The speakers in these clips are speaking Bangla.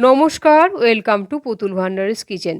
নমস্কার ওয়েলকাম টু পুতুল ভান্ডারিস কিচেন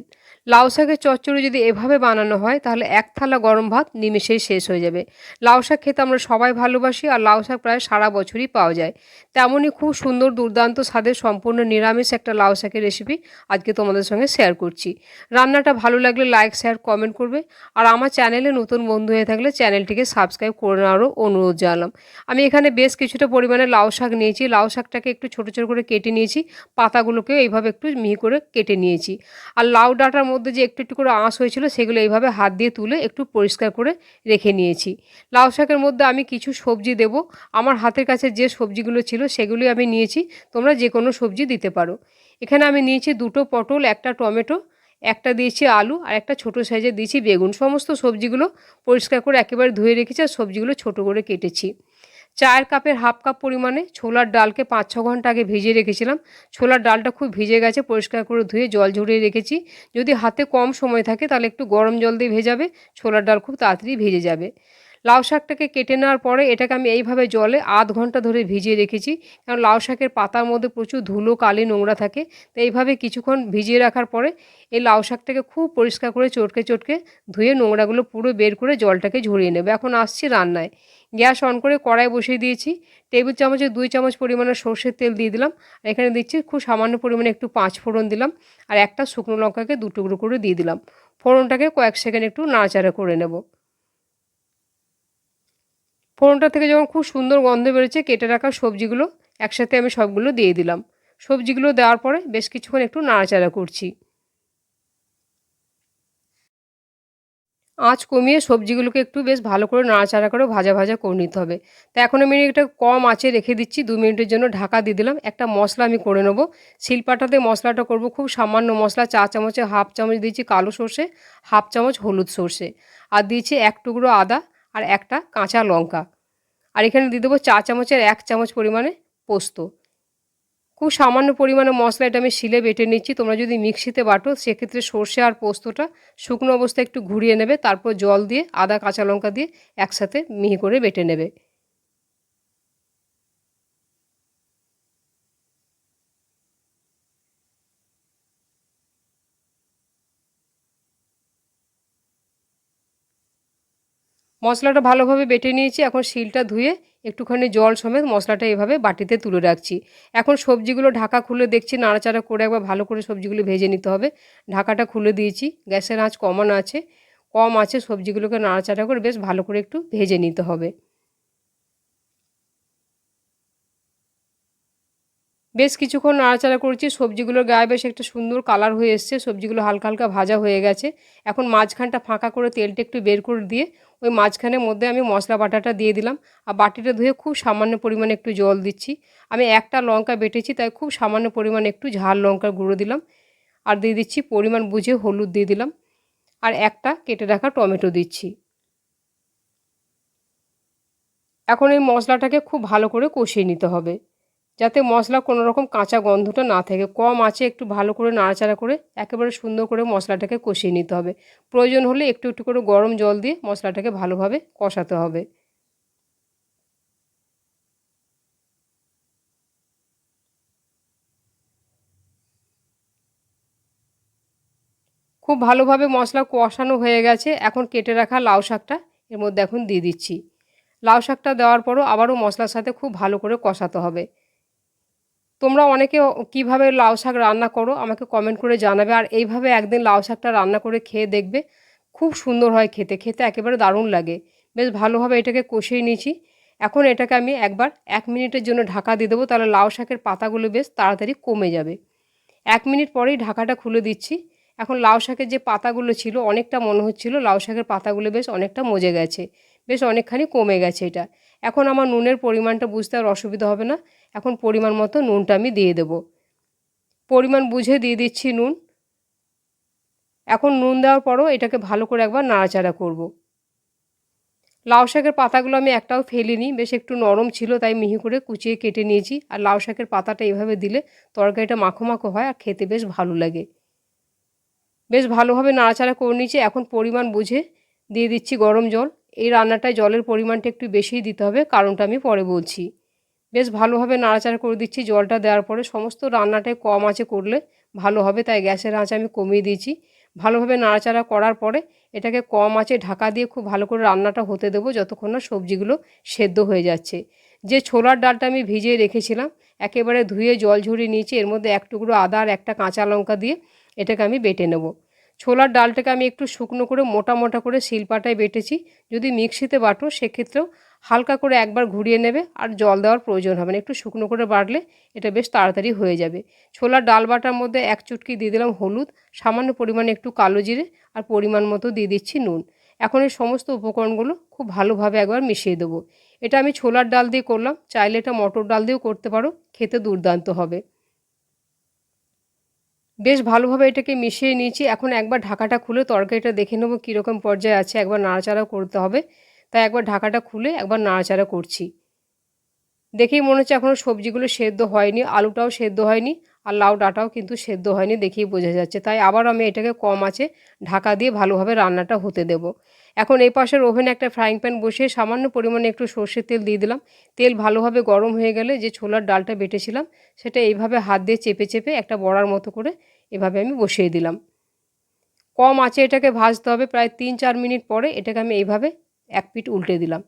লাউ শাকের চচ্চড়ি যদি এভাবে বানানো হয়, তাহলে এক থালা গরম ভাত নিমেষেই শেষ হয়ে যাবে। লাউ শাক খেতে আমরা সবাই ভালোবাসি আর লাউ শাক প্রায় সারা বছরই পাওয়া যায়। তেমনই খুব সুন্দর দুর্দান্ত স্বাদের সম্পূর্ণ নিরামিষ একটা লাউ শাকের রেসিপি আজকে তোমাদের সঙ্গে শেয়ার করছি। রান্নাটা ভালো লাগলে লাইক শেয়ার কমেন্ট করবে। আর আমার চ্যানেলে নতুন বন্ধু হয়ে থাকলে চ্যানেলটিকে সাবস্ক্রাইব করে নেওয়ারও অনুরোধ জানালাম। আমি এখানে বেশ কিছুটা পরিমাণে লাউ শাক নিয়েছি। লাউ শাকটাকে একটু ছোটো ছোটো করে কেটে নিয়েছি। পাতাগুলোকেও এইভাবে একটু মিহি করে কেটে নিয়েছি। আর লাউ ডাঁটার মধ্যে যে একটু একটু করে আঁশ হয়েছিল সেগুলো এইভাবে হাত দিয়ে তুলে একটু পরিষ্কার করে রেখে নিয়েছি। লাউ শাকের মধ্যে আমি কিছু সবজি দেব। আমার হাতের কাছে যে সবজিগুলো ছিল সেগুলি আমি নিয়েছি। তোমরা যে কোনো সবজি দিতে পারো। এখানে আমি নিয়েছি দুটো পটল, একটা টমেটো, একটা দিয়েছি আলু আর একটা ছোটো সাইজে দিয়েছি বেগুন। সমস্ত সবজিগুলো পরিষ্কার করে একেবারে ধুয়ে রেখেছি আর সবজিগুলো ছোটো করে কেটেছি। চায়ের কাপের হাফ কাপ পরিমাণে ছোলার ডালকে পাঁচ ছ ঘণ্টা আগে ভিজিয়ে রেখেছিলাম। ছোলার ডালটা খুব ভিজে গেছে, পরিষ্কার করে ধুয়ে জল ঝরিয়ে রেখেছি। যদি হাতে কম সময় থাকে তাহলে একটু গরম জল দিয়ে ভেজাবে, ছোলার ডাল খুব তাড়াতাড়ি ভিজে যাবে। লাউ শাকটাকে কেটে নেওয়ার পরে এটাকে আমি এইভাবে জলে আধ ঘণ্টা ধরে ভিজিয়ে রেখেছি। কারণ লাউ শাকের পাতার মধ্যে প্রচুর ধুলো, কালি নোংরা থাকে। তো এইভাবে কিছুক্ষণ ভিজিয়ে রাখার পরে এই লাউ শাকটাকে খুব পরিষ্কার করে চটকে চটকে ধুয়ে নোংরাগুলো পুরো বের করে জলটাকে ঝরিয়ে নেবে। এখন আসছি রান্নায়। গ্যাস অন করে কড়াই বসিয়ে দিয়েছি। টেবিল চামচে দুই চামচ পরিমাণে সর্ষের তেল দিয়ে দিলাম। আর এখানে দিচ্ছি খুব সামান্য পরিমাণে একটু পাঁচ ফোড়ন দিলাম। আর একটা শুকনো লঙ্কাকে দু টুকরো করে দিয়ে দিলাম। ফোড়নটাকে কয়েক সেকেন্ড একটু নাড়াচাড়া করে নেব। ফোড়নটা থেকে যখন খুব সুন্দর গন্ধ বেরোচ্ছে, কেটে রাখা সবজিগুলো একসাথে আমি সবগুলো দিয়ে দিলাম। সবজিগুলো দেওয়ার পরে বেশ কিছুক্ষণ একটু নাড়াচাড়া করছি। আঁচ কমিয়ে সবজিগুলোকে একটু বেশ ভালো করে নাড়াচাড়া করে ভাজা ভাজা করে নিতে হবে। তো এখন আমি এটা কম আঁচে রেখে দিচ্ছি, দু মিনিটের জন্য ঢাকা দিয়ে দিলাম। একটা মশলা আমি করে নেব। শিলপাটাতে মশলাটা করব, খুব সামান্য মশলা, চা চামচে হাফ চামচ দিয়েছি কালো সর্ষে, হাফ চামচ হলুদ সর্ষে। আর দিয়েছি এক টুকরো আদা আর একটা কাঁচা লঙ্কা। আর এখানে দিয়ে দেবো চা চামচের এক চামচ পরিমাণে পোস্ত। খুব সামান্য পরিমাণে মশলা এটা আমি শিলে বেটে নিচ্ছি। তোমরা যদি মিক্সিতে বাটো, সেক্ষেত্রে সর্ষে আর পোস্তটা শুকনো অবস্থায় একটু ঘুরিয়ে নেবে, তারপর জল দিয়ে আদা, কাঁচা লঙ্কা দিয়ে একসাথে মিহি করে বেটে নেবে। মশলাটা ভালোভাবে বেটে নিয়েছি। এখন শিলটা ধুয়ে একটুখানি জল সমেত মশলাটা এভাবে বাটিতে তুলে রাখছি। এখন সবজিগুলো ঢাকা খুলে দেখছি, নাড়াচাড়া করে একবার ভালো করে সবজিগুলো ভেজে নিতে হবে। ঢাকাটা খুলে দিয়েছি, গ্যাসের আঁচ কমানো আছে। কম আছে, সবজিগুলোকে নাড়াচাড়া করে বেশ ভালো করে একটু ভেজে নিতে হবে। বেশ কিছুক্ষণ নাড়াচাড়া করছি, সবজিগুলোর গায়ে বেশ একটা সুন্দর কালার হয়ে এসছে। সবজিগুলো হালকা হালকা ভাজা হয়ে গেছে। এখন মাঝখানটা ফাঁকা করে তেলটা একটু বের করে দিয়ে ওই মাঝখানের মধ্যে আমি মশলা বাটাটা দিয়ে দিলাম। আর বাটিটা ধুয়ে খুব সামান্য পরিমাণে একটু জল দিচ্ছি। আমি একটা লঙ্কা বেটেছি, তাই খুব সামান্য পরিমাণে একটু ঝাল লঙ্কার গুঁড়ো দিলাম। আর দিয়ে দিচ্ছি পরিমাণ বুঝে হলুদ দিয়ে দিলাম। আর একটা কেটে রাখা টমেটো দিচ্ছি। এখন এই মশলাটাকে খুব ভালো করে কষিয়ে নিতে হবে। যাতে মশলা কোনো রকম কাঁচা গন্ধটা না থাকে। কম আছে একটু ভালো করে নাড়াচাড়া করে একেবারে সুন্দর করে মশলাটাকে কষিয়ে নিতে হবে। প্রয়োজন হলে একটু একটু করে গরম জল দিয়ে মশলাটাকে ভালোভাবে কষাতে হবে। খুব ভালোভাবে মশলা কষানো হয়ে গেছে। এখন কেটে রাখা লাউ শাকটা এর মধ্যে এখন দিয়ে দিচ্ছি। লাউ শাকটা দেওয়ার পরও আবারও মশলার সাথে খুব ভালো করে কষাতে হবে। তোমরা অনেকে কীভাবে লাউ শাক রান্না করো আমাকে কমেন্ট করে জানাবে। আর এইভাবে একদিন লাউ শাকটা রান্না করে খেয়ে দেখবে, খুব সুন্দর হয় খেতে। খেতে একেবারে দারুণ লাগে। বেশ ভালোভাবে এটাকে কষিয়ে নিয়েছি। এখন এটাকে আমি একবার এক মিনিটের জন্য ঢাকা দিয়ে দেবো, তাহলে লাউ শাকের পাতাগুলো বেশ তাড়াতাড়ি কমে যাবে। এক মিনিট পরেই ঢাকাটা খুলে দিচ্ছি। এখন লাউ শাকের যে পাতাগুলো ছিল, অনেকটা মনে হচ্ছিল লাউ শাকের পাতাগুলো বেশ অনেকটা মজে গেছে, বেশ অনেকখানি কমে গেছে এটা। এখন আমার নুনের পরিমাণটা বুঝতে আর অসুবিধা হবে না। এখন পরিমাণ মতো নুনটা আমি দিয়ে দেব। পরিমাণ বুঝে দিয়ে দিচ্ছি নুন। এখন নুন দেওয়ার পরও এটাকে ভালো করে একবার নাড়াচাড়া করব। লাউ শাকের পাতাগুলো আমি একটাও ফেলিনি, বেশ একটু নরম ছিল, তাই মিহি করে কুচিয়ে কেটে নিয়েছি। আর লাউ শাকের পাতাটা এইভাবে দিলে তরকারিটা মাখো মাখো হয় আর খেতে বেশ ভালো লাগে। বেশ ভালোভাবে নাড়াচাড়া করে নিয়েছি। এখন পরিমাণ বুঝে দিয়ে দিচ্ছি গরম জল। এই রান্নাটায় জলের পরিমাণটা একটু বেশিই দিতে হবে, কারণটা আমি পরে বলছি। বেশ ভালোভাবে নাড়াচাড়া করে দিচ্ছি জলটা দেওয়ার পরে। সমস্ত রান্নাটাই কম আঁচে করলে ভালো হবে, তাই গ্যাসের আঁচ আমি কমিয়ে দিয়েছি। ভালোভাবে নাড়াচাড়া করার পরে এটাকে কম আঁচে ঢাকা দিয়ে খুব ভালো করে রান্নাটা হতে দেবো যতক্ষণ না সবজিগুলো সেদ্ধ হয়ে যাচ্ছে। যে ছোলার ডালটা আমি ভিজিয়ে রেখেছিলাম, একেবারে ধুয়ে জল ঝরিয়ে নিয়েছি, এর মধ্যে এক টুকরো আদা আর একটা কাঁচা লঙ্কা দিয়ে এটাকে আমি বেটে নেব। ছোলার ডালটাকে আমি একটু শুকনো করে মোটা মোটা করে শিলপাটায় বেটেছি। যদি মিক্সিতে বাটো, সেক্ষেত্রেও হালকা করে একবার ঘুরিয়ে নেবে আর জল দেওয়ার প্রয়োজন হবে না। একটু শুকনো করে বাড়লে এটা বেশ তাড়াতাড়ি হয়ে যাবে। ছোলার ডাল বাটার মধ্যে এক চুটকি দিয়ে দিলাম হলুদ, সামান্য পরিমাণে একটু কালো জিরে আর পরিমাণ মতো দিয়ে দিচ্ছি নুন। এখন এই সমস্ত উপকরণগুলো খুব ভালোভাবে একবার মিশিয়ে দেবো। এটা আমি ছোলার ডাল দিয়ে করলাম, চাইলে এটা মটর ডাল দিয়েও করতে পারো, খেতে দুর্দান্ত হবে। বেশ ভালোভাবে এটাকে মিশিয়ে নিয়েছি। এখন একবার ঢাকাটা খুলে তরকারিটা দেখে নেব কীরকম পর্যায়ে আছে, একবার নাড়াচাড়াও করতে হবে। তাই একবার ঢাকাটা খুলে একবার নাড়াচাড়া করছি। দেখেই মনে হচ্ছে এখনও সবজিগুলো সেদ্ধ হয়নি, আলুটাও সেদ্ধ হয়নি, আর লাউ ডাটাও কিন্তু সেদ্ধ হয়নি দেখেই বোঝা যাচ্ছে। তাই আবার আমি এটাকে কম আছে ঢাকা দিয়ে ভালোভাবে রান্নাটা হতে দেব। এখন এই পাশের ওভেনে একটা ফ্রাইং প্যান বসিয়ে সামান্য পরিমাণে একটু সর্ষের তেল দিয়ে দিলাম। তেল ভালোভাবে গরম হয়ে গেলে যে ছোলার ডালটা বেটেছিলাম সেটা এইভাবে হাত দিয়ে চেপে চেপে একটা বড়ার মতো করে এভাবে আমি বসিয়ে দিলাম। কম আঁচে এটাকে ভাজতে হবে প্রায় তিন চার মিনিট পরে এটাকে আমি এইভাবে এক পিঠ উল্টে দিলাম।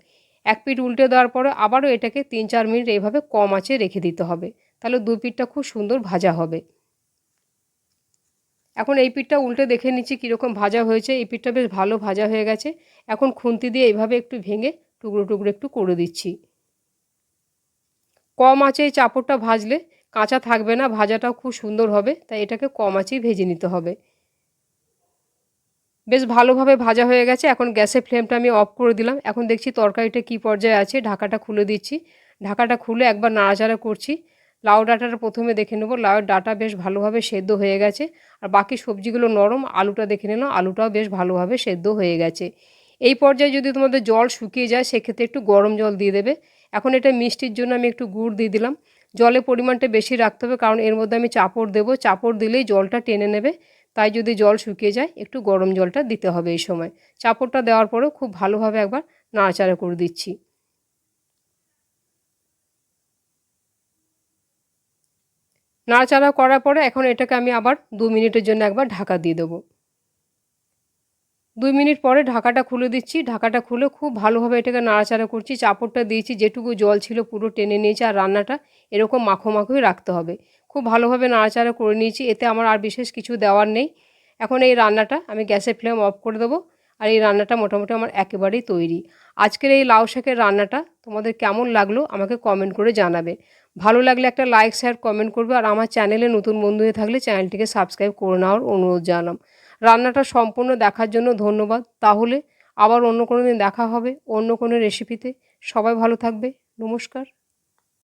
এক পিঠ উল্টে দেওয়ার পরে আবারও এটাকে তিন চার মিনিট এইভাবে কম আঁচে রেখে দিতে হবে। তাহলে দু পিঠটা খুব সুন্দর ভাজা হবে। এখন এই পিঠটা উল্টে দেখে নিচ্ছি কীরকম ভাজা হয়েছে। এই পিঠটা বেশ ভালো ভাজা হয়ে গেছে। এখন খুন্তি দিয়ে এইভাবে একটু ভেঙে টুকরো টুকরো একটু করে দিচ্ছি। কম আঁচে এই চাপড়টা ভাজলে কাঁচা থাকবে না, ভাজাটাও খুব সুন্দর হবে, তাই এটাকে কম আঁচেই ভেজে নিতে হবে। বেশ ভালোভাবে ভাজা হয়ে গেছে। এখন গ্যাসের ফ্লেমটা আমি অফ করে দিলাম। এখন দেখছি তরকারিটা কী পর্যায়ে আছে। ঢাকাটা খুলে দিচ্ছি। ঢাকাটা খুলে একবার নাড়াচাড়া করছি। লাউ ডাঁটাটা প্রথমে দেখে নেব। লাউয়ের ডাটা বেশ ভালোভাবে সেদ্ধ হয়ে গেছে। আর বাকি সবজিগুলো নরম। আলুটা দেখে নিলাম। আলুটাও বেশ ভালোভাবে সেদ্ধ হয়ে গেছে। এই পর্যায়ে যদি তোমাদের জল শুকিয়ে যায়, সেক্ষেত্রে একটু গরম জল দিয়ে দেবে। এখন এটা মিষ্টির জন্য আমি একটু গুড় দিয়ে দিলাম। জলের পরিমাণটা বেশি রাখতে হবে। কারণ এর মধ্যে আমি চাপড় দেবো। চাপড় দিলেই জলটা টেনে নেবে। তাই যদি জল শুকিয়ে যায়, একটু গরম জলটা দিতে হবে এই সময়। চাপড়টা দেওয়ার পরেও খুব ভালোভাবে একবার নাড়াচাড়া করে দিচ্ছি। নাড়াচাড়া করার পরে এখন এটাকে আমি আবার দু মিনিটের জন্য একবার ঢাকা দিয়ে দেবো। দুই মিনিট পরে ঢাকাটা খুলে দিচ্ছি। ঢাকাটা খুলে খুব ভালোভাবে এটাকে নাড়াচাড়া করছি। চাপড়টা দিয়েছি, যেটুকু জল ছিল পুরো টেনে নিয়েছি আর রান্নাটা এরকম মাখো মাখোই রাখতে হবে। খুব ভালোভাবে নাড়াচাড়া করে নিয়েছি, এতে আমার আর বিশেষ কিছু দেওয়ার নেই। এখন এই রান্নাটা আমি গ্যাসের ফ্লেম অফ করে দেবো, আর এই রান্নাটা মোটামুটি আমার একেবারেই তৈরি। আজকের এই লাউ শাকের রান্নাটা তোমাদের কেমন লাগল আমাকে কমেন্ট করে জানাবে। ভালো লাগলে একটা লাইক শেয়ার কমেন্ট করবে, আর আমার চ্যানেলে নতুন বন্ধু হয়ে থাকলে চ্যানেলটিকে সাবস্ক্রাইব করে নেওয়ার অনুরোধ জানাম রান্নাটা সম্পূর্ণ দেখার জন্য ধন্যবাদ। তাহলে আবার অন্য কোনো দিন দেখা হবে, অন্য কোনো রেসিপিতে সবাই ভালো থাকবে। নমস্কার।